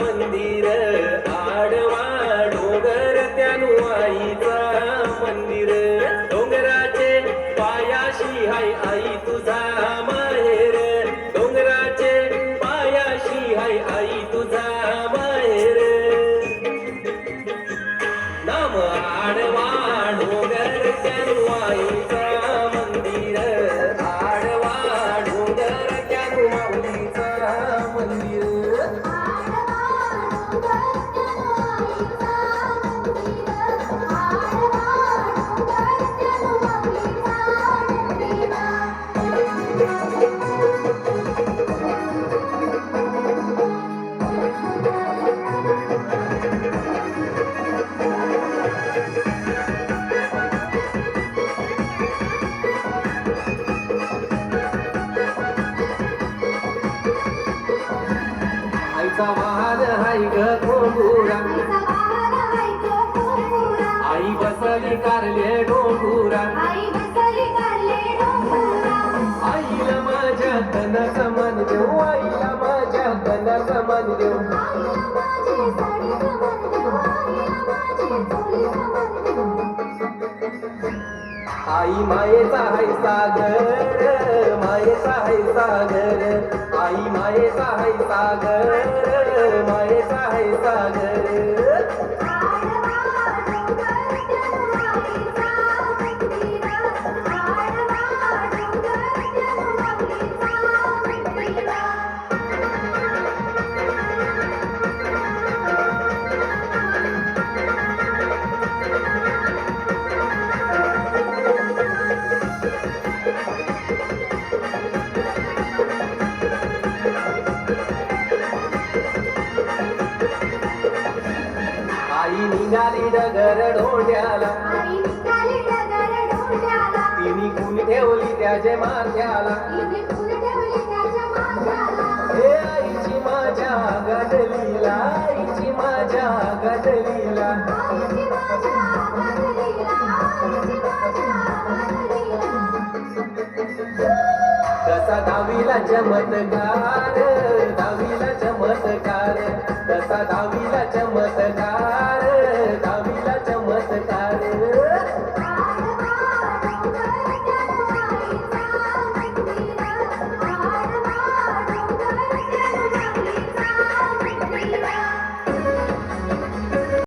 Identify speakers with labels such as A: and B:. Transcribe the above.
A: मंदिर आडवा डोंगर त्यानु आईचा मंदिर. डोंगराचे पायाशी हाय आई तुझा माहेर. डोंगराचे पायाशी हाय आई तुझा माहेर. नाम घोंगुरा आई बसली कारले डोंगुरा आईला माझ्या धन मन देऊ आईला माझ्या तनाचा मन देऊ आई मायेचा हाय सागर मायेचा हाय सागर. आई मायेचा हाय सागर. मायेचा हाय सागर निघाली डगर डोंड्याला तिने गुण ठेवली त्याचे माथ्याला. हे आईची माझ्या गदलीला आईची माझ्या गदलीला कसा दहावीला चमत्कार दहावीला दहावीला चमत्कार.